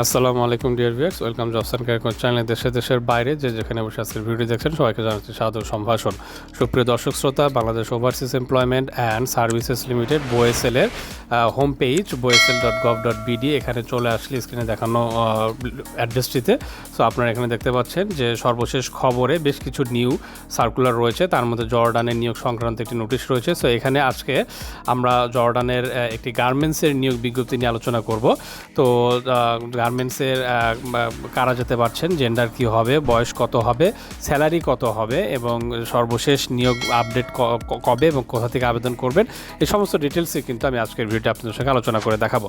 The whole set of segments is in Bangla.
আসসালামু আলাইকুম, ডিয়ার ভিউয়ার্স। ওয়েলকাম জবসান ক্যারিকন চ্যানেল দেশে, দেশের বাইরে যে যেখানে বসে আজকের ভিডিও দেখছেন, সবাইকে জানাচ্ছি সাদর সম্ভাষণ। সুপ্রিয় দর্শক শ্রোতা, Bangladesh overseas employment and services limited BOESL এর home page BOESL dot gov dot BD এখানে চলে আসলে স্ক্রিনে দেখানো অ্যাড্রেসটিতে সো আপনারা এখানে দেখতে পাচ্ছেন যে সর্বশেষ খবরে বেশ কিছু নিউ সার্কুলার রয়েছে। তার মধ্যে জর্ডানের নিয়োগ সংক্রান্ত একটি নোটিশ রয়েছে। সো এখানে আজকে আমরা জর্ডানের একটি গার্মেন্টসের নিয়োগ বিজ্ঞপ্তি নিয়ে আলোচনা করব। তো গার্মেন্টসের কারা যেতে পারছেন জেন্ডার কি হবে, বয়স কত হবে স্যালারি কত হবে এবং সর্বশেষ নিয়োগ আপডেট কবে এবং কোথা থেকে আবেদন করবেন, এই সমস্ত ডিটেলসে কিন্তু আমি আজকের ভিডিওটা আপনাদের সঙ্গে আলোচনা করে দেখাবো।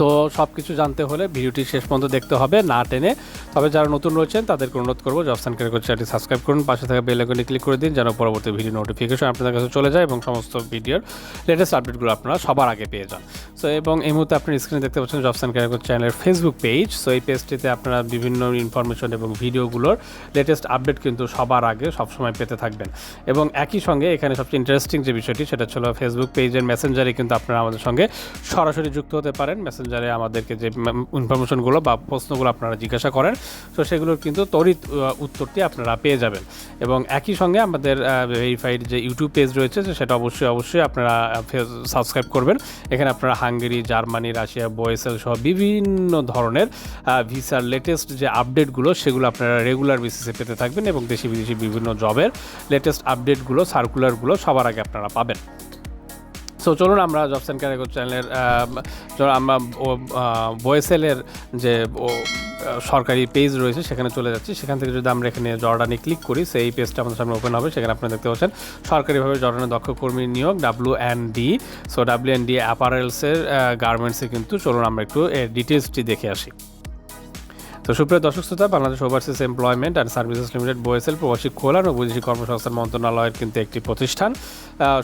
তো সব কিছু জানতে হলে ভিডিওটি শেষ পর্যন্ত দেখতে হবে, না টেনে। তবে যারা নতুন রয়েছেন, তাদেরকে অনুরোধ করব জবসান কেরিকর চ্যানেলটি সাবস্ক্রাইব করুন, পাশে থাকা বেল আইকনে ক্লিক করে দিন যেন পরবর্তী ভিডিও নোটিফিকেশন আপনাদের কাছে চলে যায় এবং সমস্ত ভিডিওর লেটেস্ট আপডেটগুলো আপনারা সবার আগে পেয়ে যান। সো এবং এই মুহূর্তে আপনি স্ক্রিনে দেখতে পাচ্ছেন জবসান কেরিকর চ্যানেলের ফেসবুক পেজ সো এই পেজটিতে আপনারা বিভিন্ন ইনফরমেশন এবং ভিডিওগুলোর লেটেস্ট আপডেট কিন্তু সবার আগে সবসময় পেতে থাকবেন। এবং একই সঙ্গে এখানে সবচেয়ে ইন্টারেস্টিং যে বিষয়টি, সেটা ছিল ফেসবুক পেজের মেসেঞ্জারে কিন্তু আপনারা আমাদের সঙ্গে সরাসরি যুক্ত হতে পারেন। মেসেঞ্জারে আমাদেরকে যে ইনফরমেশনগুলো বা প্রশ্নগুলো আপনারা জিজ্ঞাসা করেন, তো সেগুলোর কিন্তু তড়িৎ উত্তরটি আপনারা পেয়ে যাবেন। এবং একই সঙ্গে আমাদের ভেরিফাইড যে ইউটিউব পেজ রয়েছে সেটা অবশ্যই অবশ্যই আপনারা সাবস্ক্রাইব করবেন। এখানে আপনারা হাঙ্গেরি, জার্মানি, রাশিয়া, বয়েসেল সহ বিভিন্ন ধরনের ভিসার লেটেস্ট যে আপডেটগুলো সেগুলো আপনারা রেগুলার বেসিসে পেতে থাকবেন এবং দেশি বিদেশি বিভিন্ন জবের লেটেস্ট আপডেটগুলো সার্কুলারগুলো সবার আগে আপনারা পাবেন। সো চলুন আমরা অ্যান্ড ক্যারিকর চ্যানেলের আমরা বয়েসেলের যে সরকারি পেজ রয়েছে, সেখানে চলে যাচ্ছি। সেখান থেকে যদি আমরা এখানে জর্ডানে ক্লিক করি, সেই পেজটা আমাদের সামনে ওপেন হবে। সেখানে আপনারা দেখতে পাচ্ছেন, সরকারিভাবে জর্ডানের দক্ষ কর্মী নিয়োগ W and D so W and D অ্যাপারেলসের গার্মেন্টসে কিন্তু চলুন আমরা একটু ডিটেলসটি দেখে আসি। তো সুপ্রিয় দর্শক শ্রোতা, Bangladesh overseas employment and services limited BOESL প্রবাসী কল্যাণ ও বৈদেশিক কর্মসংস্থান মন্ত্রণালয়ের কিন্তু একটি প্রতিষ্ঠান।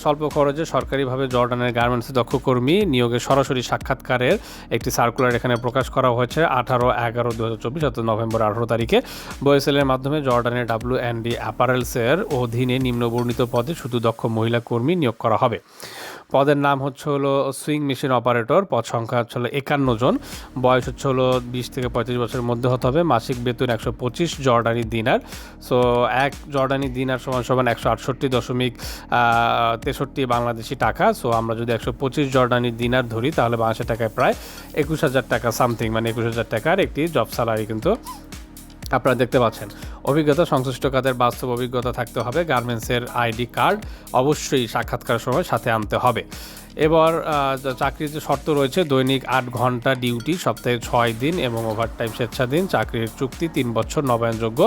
স্বল্প খরচে সরকারিভাবে জর্ডানের গার্মেন্টসে দক্ষ কর্মী নিয়োগের সরাসরি সাক্ষাৎকারের একটি সার্কুলার এখানে প্রকাশ করা হয়েছে আঠারো এগারো দু হাজার চব্বিশ, অর্থাৎ নভেম্বর আঠারো তারিখে। বোয়েসেলের মাধ্যমে জর্ডানের ডাব্লিউ অ্যান্ড ডি অ্যাপারেলসের অধীনে নিম্নবর্ণিত পদে শুধু দক্ষ মহিলা কর্মী নিয়োগ করা হবে। পদের নাম হচ্ছে হলো সুইং মেশিন অপারেটর। পদ সংখ্যা হচ্ছে হলো একান্ন জন। বয়স হচ্ছে হলো বিশ থেকে পঁয়ত্রিশ বছরের মধ্যে হতে হবে। মাসিক বেতন একশো পঁচিশ জর্ডানি দিনার। সো, এক জর্ডানি দিনার সমান সমান একশো আটষট্টি দশমিক তেষট্টি বাংলাদেশি টাকা। সো, আমরা যদি একশো পঁচিশ জর্ডানি দিনার ধরি, তাহলে বাংলাদেশের টাকায় প্রায় একুশ হাজার টাকা, সামথিং মানে একুশ হাজার টাকার একটি জব স্যালারি কিন্তু আপনারা দেখতে পাচ্ছেন। অভিজ্ঞতা, সংশ্লিষ্ট কাদের বাস্তব অভিজ্ঞতা থাকতে হবে। গার্মেন্টসের আইডি কার্ড অবশ্যই সাক্ষাৎকার সময় সাথে আনতে হবে। এবার চাকরির যে শর্ত রয়েছে, দৈনিক আট ঘণ্টা ডিউটি, সপ্তাহে ছয় দিন এবং ওভারটাইম স্বেচ্ছাধীন, চাকরির চুক্তি তিন বছর নবায়নযোগ্য।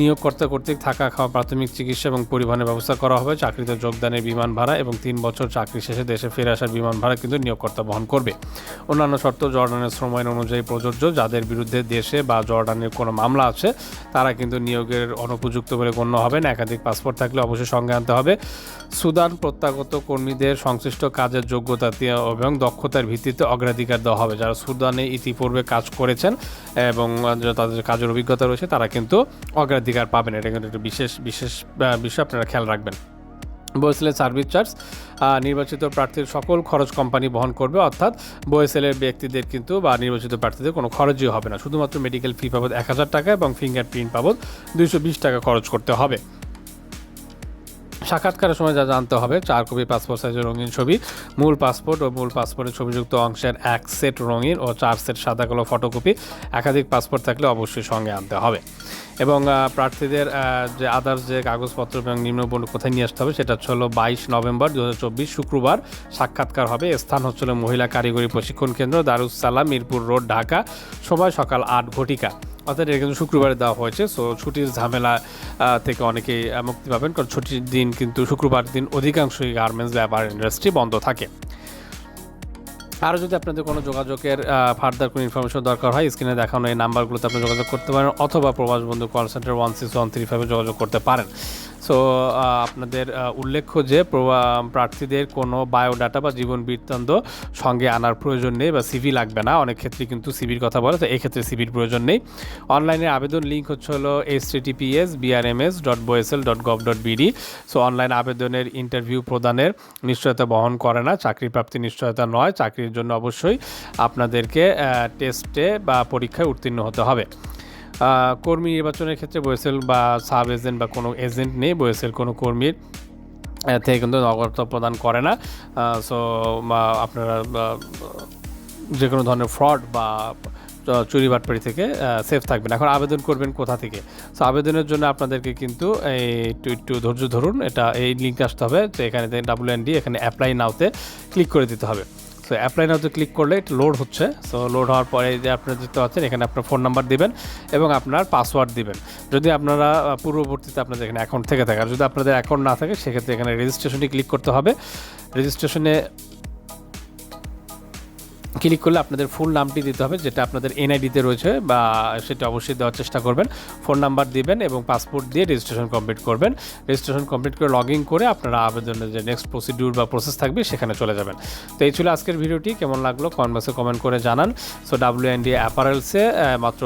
নিয়োগকর্তা কর্তৃক থাকা খাওয়া প্রাথমিক চিকিৎসা এবং পরিবহনের ব্যবস্থা করা হবে। চাকরিতে যোগদানের বিমান ভাড়া এবং তিন বছর চাকরি শেষে দেশে ফিরে আসার বিমান ভাড়া কিন্তু নিয়োগকর্তা বহন করবে। অন্যান্য শর্ত, জর্ডানের শ্রম আইন অনুযায়ী প্রযোজ্য, যাদের বিরুদ্ধে দেশে বা জর্ডানের কোনো মামলা আছে, তারা কিন্তু নিয়োগের অনুপযুক্ত বলে গণ্য হবেন একাধিক পাসপোর্ট থাকলে অবশ্যই সঙ্গে আনতে হবে। সুদান প্রত্যাগত কর্মীদের সংশ্লিষ্ট কাজের যোগ্যতা এবং দক্ষতার ভিত্তিতে অগ্রাধিকার দেওয়া হবে। যারা সুদানে ইতিপূর্বে কাজ করেছেন এবং তাদের কাজের অভিজ্ঞতা রয়েছে, তারা কিন্তু অগ্রাধিকার পাবেন এটা কিন্তু একটা বিশেষ বিশেষ বিষয়, আপনারা খেয়াল রাখবেন। বয়েসেলের সার্ভিস চার্জ নির্বাচিত প্রার্থীর সকল খরচ কোম্পানি বহন করবে, অর্থাৎ বয়েসেলের ব্যক্তিদের কিন্তু বা নির্বাচিত প্রার্থীদের কোনো খরচই হবে না। শুধুমাত্র মেডিকেল ফি বাবদ এক হাজার টাকা এবং ফিঙ্গার প্রিন্ট বাবদ দুইশো বিশ টাকা খরচ করতে হবে। সাক্ষাৎকারের সময় যা জানতে হবে, চার কপি পাসপোর্ট সাইজের রঙিন ছবি, মূল পাসপোর্ট ও মূল পাসপোর্টের ছবিযুক্ত অংশের এক সেট রঙিন ও চার সেট সাদা কালো ফটোকপি একাধিক পাসপোর্ট থাকলে অবশ্যই সঙ্গে আনতে হবে। এবং প্রার্থীদের যে আদার্স যে কাগজপত্র এবং নিম্নবর্ণ কোথায় নিয়ে আসতে হবে, সেটা হলো বাইশ নভেম্বর দু হাজার চব্বিশ শুক্রবার সাক্ষাৎকার হবে। স্থান হচ্ছে হলো মহিলা কারিগরি প্রশিক্ষণ কেন্দ্র, দারুস সালাম, মিরপুর রোড, ঢাকা। সময় সকাল আট ঘটিকা। অর্থাৎ এটা কিন্তু শুক্রবারে দেওয়া হয়েছে সো ছুটির ঝামেলা থেকে অনেকেই মুক্তি পাবেন, কারণ ছুটির দিন কিন্তু শুক্রবার দিন অধিকাংশই গার্মেন্টস ব্যাপার ইন্ডাস্ট্রি বন্ধ থাকে। আরও যদি আপনাদের কোনো যোগাযোগের ফার্দার কোনো ইনফরমেশন দরকার হয় স্ক্রিনে দেখানো এই নাম্বারগুলোতে আপনি যোগাযোগ করতে পারেন, অথবা প্রবাস বন্ধু call centre one six one three ফাইভে যোগাযোগ করতে পারেন। সো আপনাদের উল্লেখ্য যে প্রার্থীদের কোনো বায়োডাটা বা জীবন বৃত্তান্ত সঙ্গে আনার প্রয়োজন নেই বা সিভি লাগবে না। অনেক ক্ষেত্রে কিন্তু সিভির কথা বলে, তো এক্ষেত্রে সিভির প্রয়োজন নেই। অনলাইনে আবেদন লিঙ্ক হচ্ছে হলো S TPS BRMS dot BOESL dot gov dot BD so online আবেদনের ইন্টারভিউ প্রদানের নিশ্চয়তা বহন করে না চাকরি প্রাপ্তি নিশ্চয়তা নয়, চাকরির জন্য অবশ্যই আপনাদেরকে টেস্টে বা পরীক্ষায় উত্তীর্ণ হতে হবে। কর্মী নির্বাচনের ক্ষেত্রে বয়েসেল বা সাব এজেন্ট বা কোনো এজেন্ট নেই, বয়েসেল কোনো কর্মীর থেকে কিন্তু নগদ প্রদান করে না। সো আপনারা যে কোনো ধরনের ফ্রড বা চুরি বাটপাড়ি থেকে সেফ থাকবেন। এখন আবেদন করবেন কোথা থেকে? সো আবেদনের জন্য আপনাদেরকে কিন্তু এই একটু একটু ধৈর্য ধরুন। এটা, এই লিঙ্ক আসতে হবে। তো এখানে ডাব্লিউ এন ডি এখানে অ্যাপ্লাই নাওতে ক্লিক করে দিতে হবে। সো অ্যাপ্লাই নাওতে ক্লিক করলে এটা লোড হচ্ছে। সো লোড হওয়ার পরে যে আপনারা যেতে পারছেন এখানে আপনার ফোন নাম্বার দিবেন এবং আপনার পাসওয়ার্ড দিবেন। যদি আপনারা পূর্ববর্তীতে আপনাদের এখানে অ্যাকাউন্ট থেকে থাকে, আর যদি আপনাদের অ্যাকাউন্ট না থাকে, সেক্ষেত্রে এখানে রেজিস্ট্রেশনে ক্লিক করতে হবে। রেজিস্ট্রেশনে ক্লিক করলে আপনাদের ফুল নামটি দিতে হবে, যেটা আপনাদের এনআইডিতে রয়েছে বা সেটা অবশ্যই দেওয়ার চেষ্টা করবেন। ফোন নাম্বার দিবেন এবং পাসপোর্ট দিয়ে রেজিস্ট্রেশন কমপ্লিট করবেন। রেজিস্ট্রেশন কমপ্লিট করে লগ ইন করে আপনারা আবেদনের যে নেক্সট প্রসিডিউর বা প্রসেস থাকবে সেখানে চলে যাবেন। তো এই ছিল আজকের ভিডিওটি, কেমন লাগল কনভার্সে কমেন্ট করে জানান। সো ডাব্লিউ এন ডি অ্যাপারেলসে মাত্র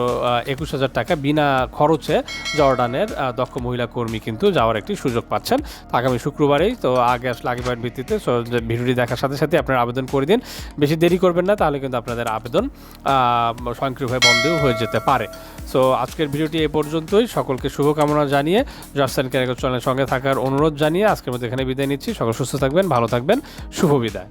একুশ হাজার টাকা বিনা খরচে জর্ডানের দক্ষ মহিলা কর্মী কিন্তু যাওয়ার একটি সুযোগ পাচ্ছেন। আগামী শুক্রবারেই তো আগে আসলে আগে ভিত্তিতে, সো ভিডিওটি দেখার সাথে সাথে আপনারা আবেদন করে দিন। বেশি দেরি করবেন না তাহলে কিন্তু আপনাদের আবেদন স্বয়ংক্রিয়ভাবে বন্ধ হয়ে যেতে পারে। সো আজকের ভিডিওটি এ পর্যন্তই। সকলকে শুভকামনা জানিয়ে জাস্টান ক্যারিকর চ্যানেলের সঙ্গে থাকার অনুরোধ জানিয়ে আজকের মধ্যে এখানে বিদায় নিচ্ছি। সকল সুস্থ থাকবেন, ভালো থাকবেন। শুভ বিদায়।